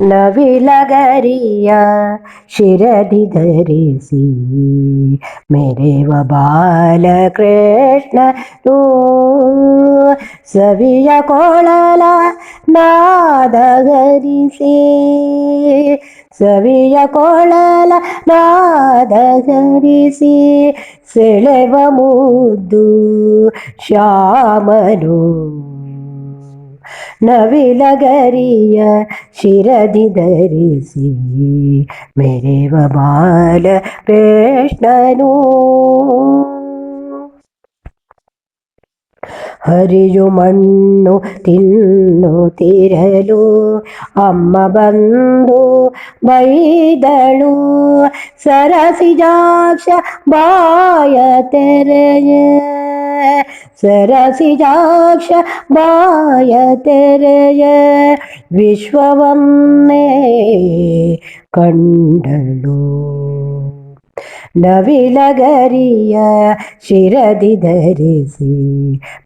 नविलगरिया शिरधि गृषि मेरे बाल कृष्ण तुळा नादघरिषि नाद योळला सिळेव सुलवमुद्दु श्यामनु ನವಿಲಗರಿಯ ಶಿರದಿ ಧರಿಸಿ ಮೇರೆವ ಬಾಲ ಕೃಷ್ಣನೂ ഹരിയു മണ്ണു തിന്നു തിരലു അമ്മ ബന്ധു ബൈദളു സരസിജാക്ഷ ബായ തെരഞ്ഞ് സരസിജാക്ഷ ബായ തെരയ വിശ്വവന്നേ കണ്ടളൂ ನವಿಲಗರಿಯ ಶಿರದಿ ಧರಿಸಿ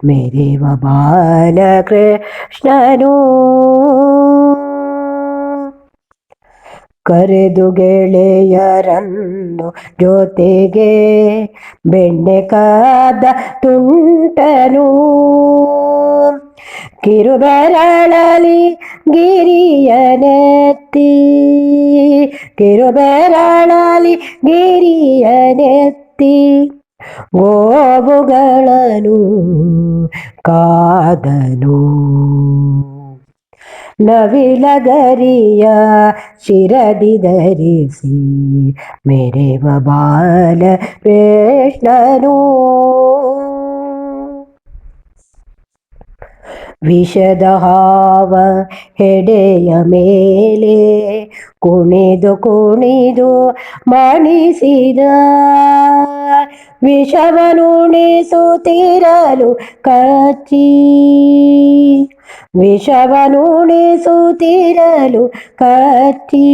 ಮೇರೆವ ಬಾಲಕೃಷ್ಣನು ಕರೆದು ಗೆಳೆಯರನ್ನು ಜೊತೆಗೆ ಬೆಣ್ಣೆ ಕಾದ ತುಂಟನು ಕಿರುಬೆರಳಲಿ ಗಿರಿಯನತ್ತಿ. തിരുപേരാളാലി ഗിരിയനെത്തി ഗോവുകളനു കാതനു ನವಿಲಗರಿಯ ಶಿರದಿ ಧರಿಸಿ ಮೇರೆ ಬಾಲ ಕೃಷ್ಣನೂ ವಿಷದ ಹಾವ ಹೆಡೆಯ ಮೇಲೆ ಕುಣಿದು ಕುಣಿದು ಮಣಿಸಿದ ವಿಷವನುಣಿಸುತ್ತಿರಲು ಕಚ್ಚಿ ವಿಷವನುಣಿಸುತ್ತಿರಲು ಕಚ್ಚಿ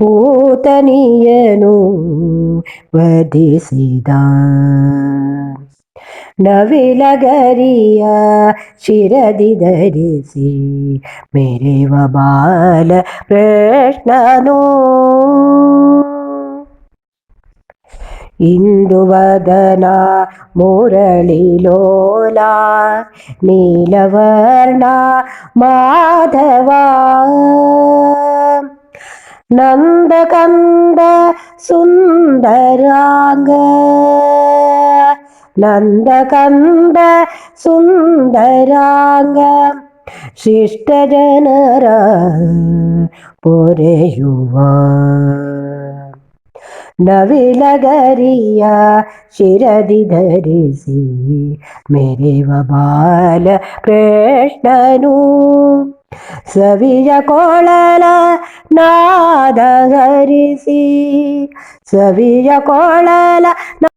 ಪೂತನಿಯನು ವಧಿಸಿದ ನವಿಲಗರಿಯ ಶಿರದಿ ಧರಿಸಿ ಮೇರೆವ ಬಾಲ ಕೃಷ್ಣನು ಇಂದುವದನ ಮುರಳಿಲೋಲ ನೀಲವರ್ಣ ಮಾಧವ नन्दकन्द सुन्दराङ्ग നന്ദകന്ദ സുന്ദരാംഗ ശിഷ്ടജനര പൊരയുവ ನವಿಲಗರಿಯ ಶಿರದಿ ಧರಿಸಿ ಮೇರೆವ ಬಾಲ ಕೃಷ್ಣನು ಸವಿಯ ಕೊಳಲ ನಾದ ಧರಿಸಿ ಸವಿಯ ಕೊಳಲ